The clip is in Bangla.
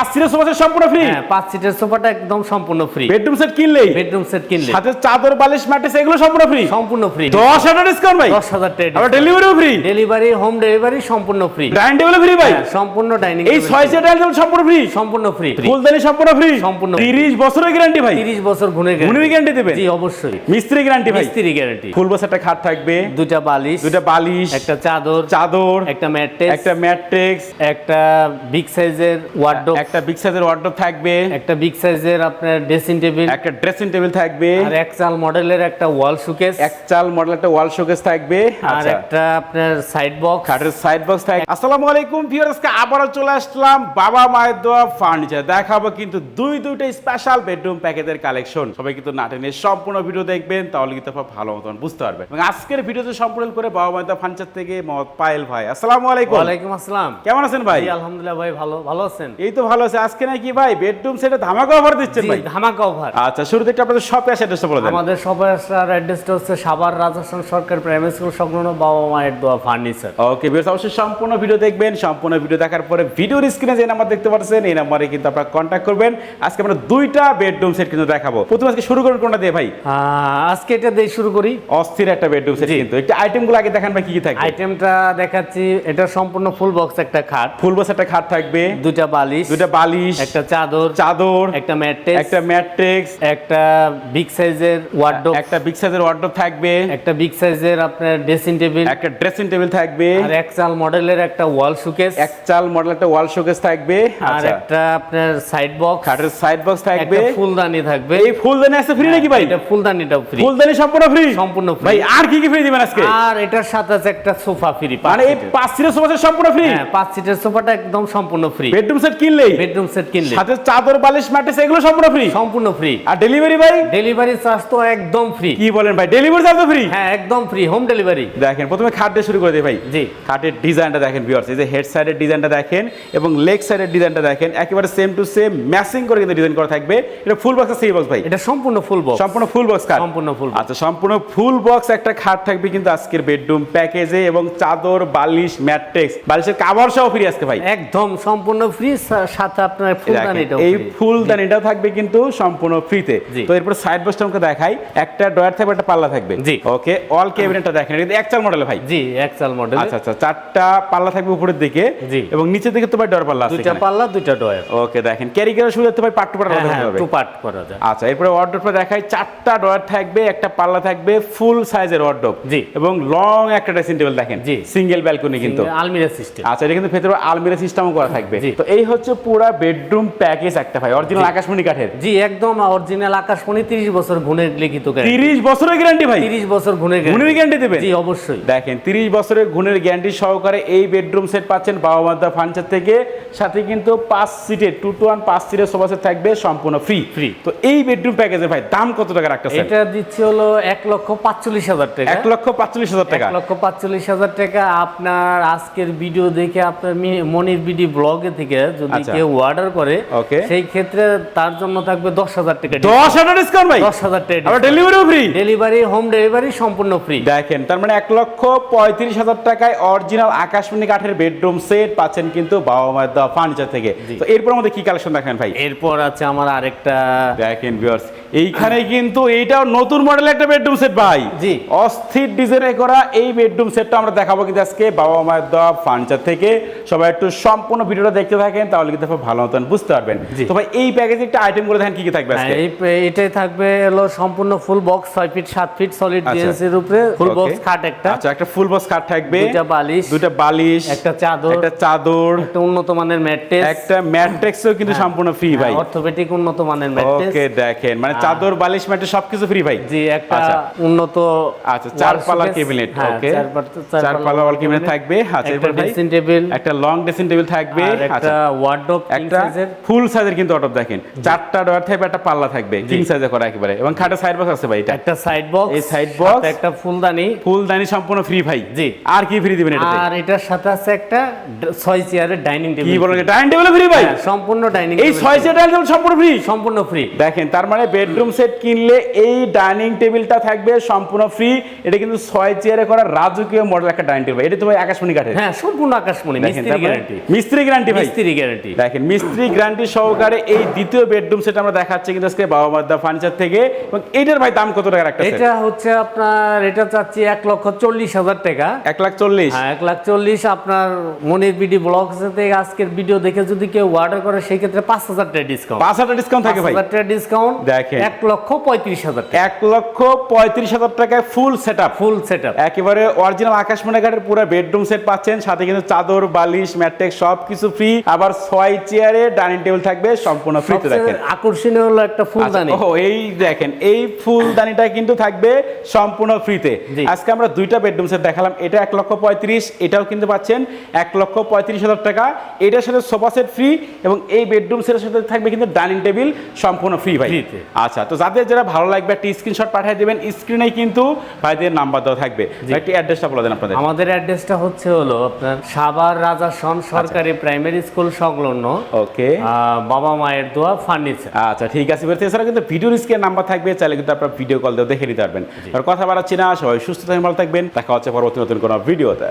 পাঁচ সিটের সোফা সেট সম্পূর্ণ ফ্রি হ্যাঁ পাঁচ সিটের সোফাটা একদম সম্পূর্ণ ফ্রি বেডরুম সেট কিনলেই? বেডরুম সেট কিনলে সাথে চাদর বালিশ ম্যাট্রেস এগুলো সম্পূর্ণ ফ্রি সম্পূর্ণ ফ্রি দশ হাজার ডিসকাউন্ট ভাই। দশ হাজার টাকা আবার ডেলিভারিও ফ্রি ডেলিভারি হোম ডেলিভারি সম্পূর্ণ ফ্রি ডাইনিং টেবিলও ফ্রি ভাই? সম্পূর্ণ ডাইনিং এই ছয় সেট টেবিল সম্পূর্ণ ফ্রি সম্পূর্ণ ফ্রি ফুলদানি সম্পূর্ণ ফ্রি সম্পূর্ণ। তিরিশ বছরের গ্যারান্টি ভাই। তিরিশ বছর গুণের গুণের গ্যারান্টি দেবেন জি অবশ্যই। মিস্ত্রি গ্যারান্টি ভাই। মিস্ত্রি গ্যারান্টি ফুল বস একটা খাট থাকবে। দুইটা বালিশ দুইটা বালিশ একটা চাদর চাদর একটা ম্যাট্রেস একটা ম্যাট্রিক্স একটা বিগ সাইজের ওয়ার্ডরোব একটা বিগ সাইজের ওয়ার্ডরোব থাকবে। একটা বিগ সাইজের আপনার ড্রেসিং টেবিল একটা ড্রেসিং টেবিল থাকবে। আর এক চাল মডেলের একটা ওয়াল শোকেস এক চাল মডেল একটা ওয়াল শোকেস থাকবে। আর আচ্ছা। একটা আপনার সাইড বক্স খাটের সাইড বক্স থাকবে আসসালামু আলাইকুম ভিউয়ার্স আবারও চলে আসলাম বাবা মায়ের দোয়া ফার্নিচার দেখাবো কিন্তু দুই দুইটা স্পেশাল বেডরুম প্যাকেজের কালেকশন সবাই কিন্তু নাটেনের সম্পূর্ণ ভিডিও দেখবেন তাহলে কিন্তু আপনারা ভালো মতন বুঝতে পারবেন। এবং আজকের ভিডিওতে সম্পূর্ণ করে বাবা মায়ের দোয়া ফার্নিচার থেকে মত পায়েল ভাই। আসসালামু আলাইকুম। ওয়ালাইকুম আসসালাম। কেমন আছেন ভাই? আলহামদুলিল্লাহ ভাই ভালো ভালো আছেন? এই তো ভালো আছে। আজকে নাকি ভাই বেডরুম সেটে ধামাকা অফার দিচ্ছেন ভাই। ধামাকা অফার আচ্ছা শুরুতে একটু আপনাদের শপে আসে অ্যাড্রেসটা বলে দেন। আমাদের সবার অ্যাড্রেসটা হচ্ছে সাভার রাজস্থান সরকার প্রাইমারি স্কুল সংলগ্ন বাবা মায়ের দোয়া ফার্নিচার ওকে ভিউয়ার্স অবশ্যই সম্পূর্ণ ভিডিও দেখবেন। সম্পূর্ণ ভিডিও দেখার পরে ভিডিওর স্ক্রিনে যে নাম্বার দেখতে পাচ্ছেন এই নাম্বারে কিন্তু আপনারা কন্ট্যাক্ট করবেন। আজকে আমরা দুইটা বেডরুম সেট কিন্তু দেখাবো। প্রথমে আজকে শুরু করুন কোনটা দিয়ে ভাই? আজকে এটা দিয়ে শুরু করি। অস্থির একটা বেডরুম সেট কিন্তু। একটু আইটেমগুলো আগে দেখান ভাই কি কি থাকবে? আইটেমটা দেখাচ্ছি এটা সম্পূর্ণ ফুল বক্স একটা খাট। ফুল বস একটা খাট থাকবে। দুইটা বালিশ। দুইটা বালিশ একটা চাদর চাদর একটা ম্যাট্রেস একটা ম্যাট্রিক্স একটা বিগ সাইজের ওয়ার্ডরোব একটা বিগ সাইজের ওয়ার্ডরোব থাকবে একটা বিগ সাইজের আপনার ড্রেসিং টেবিল একটা ড্রেসিং টেবিল থাকবে আর এক চাল মডেলের একটা ওয়াল শোকেস এক চাল মডেল একটা ওয়াল শোকেস থাকবে আর আচ্ছা। একটা আপনার সাইড বক্স খাটের সাইড বক্স থাকবে। একটা ফুলদানি থাকবে। এই ফুলদানি আছে ফ্রি নাকি ভাই? এটা ফুলদানিটাও ফ্রি ফুলদানি সম্পূর্ণ ফ্রি সম্পূর্ণ ফ্রি ভাই আর কি কি ফ্রি দিবেন আজকে? আর এটার সাথে আছে একটা সোফা ফ্রি মানে এই পাঁচ সিটের সোফা সম্পূর্ণ ফ্রি হ্যাঁ পাঁচ সিটের সোফাটা একদম সম্পূর্ণ ফ্রি বেডরুম সেট কিনলেই? বেডরুম সেট কিনলে। সাথে চাদর বালিশ ম্যাট্রেস এগুলো সম্পূর্ণ ফ্রি সম্পূর্ণ ফ্রি আর ডেলিভারি ভাই? ডেলিভারি চার্জ তো একদম ফ্রি কি বলেন ভাই? ডেলিভারি চার্জ তো ফ্রি হ্যাঁ একদম ফ্রি হোম ডেলিভারি দেখেন প্রথমে খাট দিয়ে শুরু করে দিই ভাই। জি। খাটের ডিজাইনটা দেখেন ভিউয়ার্স এই যে হেড সাইডের ডিজাইনটা দেখেন এবং লেগ সাইডের ডিজাইনটা দেখেন একেবারে সেম টু সেম ম্যাচিং করে কিন্তু ডিজাইন করা থাকবে। এটা ফুল বক্স সি বক্স ভাই? এটা সম্পূর্ণ ফুল বক্স সম্পূর্ণ ফুল বক্স খাট। সম্পূর্ণ ফুল আচ্ছা সম্পূর্ণ ফুল বক্স একটা খাট থাকবে কিন্তু আজকের বেডরুম প্যাকেজে এবং চাদর বালিশ ম্যাট্রিক্স বালিশের কাভার সহ ফ্রি আজকে ভাই। একদম সম্পূর্ণ ফ্রি সাথে আপনার ফুলদানিটাও এই free। ফুলদানিটাও থাকবে কিন্তু সম্পূর্ণ ফ্রিতে তো এরপর সাইড বক্সটা আমাকে দেখাই। একটা ডয়ার থাকবে একটা পাল্লা থাকবে। জি। ওকে অল ক্যাবিনেটটা দেখেন এটা এক চাল মডেল ভাই। জি এক চাল মডেল আচ্ছা আচ্ছা চারটা পাল্লা থাকবে উপরের দিকে জি। এবং নিচের দিকে তো ভাই ডয়ার পাল্লা আছে দুইটা পাল্লা দুইটা ডয়ার ওকে দেখেন ক্যারি করার সুবিধা তো ভাই পাটা হ্যাঁ আলাদা হ্যাঁ হবে। টু পার্ট করা যায়। আচ্ছা এরপরে ওয়ার্ডরোবটা দেখাই চারটা ডয়ার থাকবে একটা পাল্লা থাকবে ফুল সাইজের ওয়ার্ডরোব জি। এবং লং একটা ড্রেসিং টেবিল দেখেন। জি। সিঙ্গেল ব্যালকনি কিন্তু। আলমিরা সিস্টেম আচ্ছা এটা কিন্তু ভেতরে আলমিরা সিস্টেমও করা থাকবে। তো এই হচ্ছে পুরো বেডরুম প্যাকেজ একটা ভাই অরিজিনাল আকাশমণি কাঠের। জি একদম অরিজিনাল আকাশমণি 30 বছর গুণের লিখিত গ্যারান্টি তিরিশ বছরের গ্যারান্টি ভাই? 30 বছর গুণের গুণের গ্যারান্টি দেবেন? জি অবশ্যই। দেখেন তিরিশ বছরের গুণের গ্যারান্টি সহকারে এই বেডরুম সেট পাচ্ছেন বাবা মাদা ফার্নিচার থেকে। সাথে কিন্তু পাঁচ সিটের টু টু ওয়ান পাঁচ সিটের সোফা সেট থাকবে সম্পূর্ণ ফ্রি ফ্রি তো এই বেডরুম প্যাকেজের ভাই দাম কত টাকা রাখতেছেন এটা দিচ্ছে হলো এক লক্ষ পাঁচচল্লিশ হাজার টাকা। এক লক্ষ পাঁচচল্লিশ হাজার টাকা। এক লক্ষ পাঁচচল্লিশ হাজার টাকা। আপনার আজকের ভিডিও দেখে আপনার মনির বিডি ব্লগে থেকে যদি আচ্ছা। কেউ অর্ডার করে Okay. সেই ক্ষেত্রে তার জন্য থাকবে দশ হাজার টাকা দশ হাজার ডিসকাউন্ট ভাই? দশ হাজার টাকা ডেলিভারিও ফ্রি ডেলিভারি হোম ডেলিভারি সম্পূর্ণ ফ্রি দেখেন তার মানে এক লক্ষ পঁয়ত্রিশ হাজার টাকায় অরিজিনাল আকাশমণি কাঠের বেডরুম সেট পাচ্ছেন কিন্তু বাবা মায়ের দেওয়া ফার্নিচার থেকে। তো এরপর আমাদের কি কালেকশন দেখেন ভাই? এরপর আছে আমার আরেকটা দেখেন ভিউয়ার্স এইখানে কিন্তু এইটাও নতুন মডেলের একটা বেডরুম সেট ভাই। জি। অস্থির ডিজাইনে করা এই বেডরুম সেটটা আমরা দেখাবো কিন্তু আজকে বাবা মায়ের দেওয়া ফার্নিচার থেকে। সবাই একটু সম্পূর্ণ ভিডিওটা দেখতে থাকেন তাহলে কিন্তু আপনারা ভালো মতন বুঝতে পারবেন। তো ভাই এই প্যাকেজে একটা আইটেম করে দেখেন কি কি থাকবে আজকে? হ্যাঁ, এই এটাই থাকবে হলো সম্পূর্ণ ফুল বক্স ছয় ফিট সাত ফিট সলিড। জিএনসির উপরে ফুল বক্স খাট একটা। আচ্ছা একটা ফুল বক্স কাঠ থাকবে। দুইটা বালিশ। দুইটা বালিশ। একটা চাদর। একটা চাদর। একটা উন্নত মানের ম্যাট্রেস একটা ম্যাট্রিক্সও কিন্তু সম্পূর্ণ ফ্রি ভাই। অর্থোপেডিক উন্নত মানের ম্যাট্রেস ওকে দেখেন। মানে চাদর বালিশ ম্যাট্রেস সবকিছু ফ্রি ভাই। জি একটা আচ্ছা। উন্নত আচ্ছা চার পাল্লা ক্যাবিনেট হ্যাঁ, ওকে চার পাল্লা ওয়াল ক্যাবিনেট থাকবে। আচ্ছা একটা ড্রেসিং টেবিল একটা লং ড্রেসিং টেবিল থাকবে। আচ্ছা। ওয়ার্ডরোব একটা ফুল সাইজের কিন্তু অটপ দেখেন। চারটা ডয়ার থাকবে একটা পাল্লা থাকবে কিং সাইজে করা একেবারে। এবং সাইড বক্স আছে ভাই এটা। একটা সাইড বক্স এই side box, একটা ফুলদানি। ফুলদানি সম্পূর্ণ ফ্রি ভাই। জি। আর কি ফ্রি দিবেন এটাতে? আর এটার সাথে আছে একটা ছয় চেয়ারের ডাইনিং কি বলেন ডাইনিং টেবিল ফ্রি ভাই? সম্পূর্ণ ডাইনিং এই ছয় সেট ডাইনিং টেবিল সম্পূর্ণ ফ্রি সম্পূর্ণ ফ্রি দেখেন তার মানে বেডরুম সেট কিনলে এই ডাইনিং টেবিলটা থাকবে সম্পূর্ণ ফ্রি এটা কিন্তু ছয় চেয়ারে করা রাজকীয় মডেল একটা ডাইনিং টেবিল এটা তো ভাই আকাশমণি কাঠের। হ্যাঁ সম্পূর্ণ আকাশমণি মিস্ত্রি তার গ্যারান্টি মিস্ত্রি গ্যারান্টি ভাই। মিস্ত্রি গ্যারান্টি দেখেন মিস্ত্রি গ্যারান্টি সহকারে এই দ্বিতীয় বেডরুম সেট আমরা দেখাচ্ছি কিন্তু আজকে বাবা মাদ্দা ফার্নিচার থেকে। এবং এটার ভাই দাম কত টাকা একটা এটা হচ্ছে আপনার এটা চাচ্ছি এক লক্ষ চল্লিশ হাজার টাকা। এক লাখ চল্লিশ? হ্যাঁ এক লাখ চল্লিশ আপনার মনির বিডি ব্লগ থেকে আজকের ভিডিও দেখে যদি কেউ অর্ডার করে সেই ক্ষেত্রে পাঁচ হাজার টাকা ডিসকাউন্ট পাঁচ হাজার ডিসকাউন্ট থাকে ভাই। হাজার টাকা ডিসকাউন্ট দেখেন। এক লক্ষ পঁয়ত্রিশ হাজার টাকা। এক লক্ষ পঁয়ত্রিশ হাজার টাকায় full set up full set up একেবারে অরিজিনাল আকাশমণি ঘাটের পুরো বেডরুম সেট পাচ্ছেন সাথে কিন্তু চাদর বালিশ ম্যাট্রেক সব কিছু ফ্রি আবার ছয় চেয়ারে ডাইনিং টেবিল থাকবে সম্পূর্ণ ফ্রিতে দেখেন। আকর্ষণীয় হলো একটা ফুলদানি। আচ্ছা, ও এই দেখেন এই ফুলদানিটা কিন্তু থাকবে সম্পূর্ণ ফ্রিতে আজকে আমরা দুইটা বেডরুম সেট দেখালাম এটা এক লক্ষ পঁয়ত্রিশ এটাও কিন্তু পাচ্ছেন এক লক্ষ পঁয়ত্রিশ হাজার টাকা। এটার সাথে সোফা সেট ফ্রি এবং এই বেডরুম সেটের সাথে থাকবে কিন্তু ডাইনিং টেবিল সম্পূর্ণ ফ্রি ভাই। আচ্ছা তো যাদের যারা ভালো লাগবে একটা স্ক্রিনশট পাঠিয়ে দেবেন স্ক্রিনে কিন্তু ভাইদের নাম্বার দেওয়া থাকবে। একটি অ্যাড্রেসটা বলে দেন আপনাদের। আমাদের অ্যাড্রেসটা হচ্ছে হলো আপনার সাভার রাজা সন সরকারি প্রাইমারি স্কুল সংলগ্ন ওকে আহ, বাবা মায়ের দোয়া ফার্নিচার আচ্ছা ঠিক আছে এছাড়া কিন্তু ভিডিও স্ক্রিনের নাম্বার থাকবে চাইলে কিন্তু আপনার ভিডিও কল দিয়ে দেখে নিতে পারবেন। আর কথা বাড়াচ্ছি না সবাই সুস্থ থাকবেন ভালো থাকবেন। দেখা হচ্ছে পরবর্তী নতুন কোনো ভিডিওতে।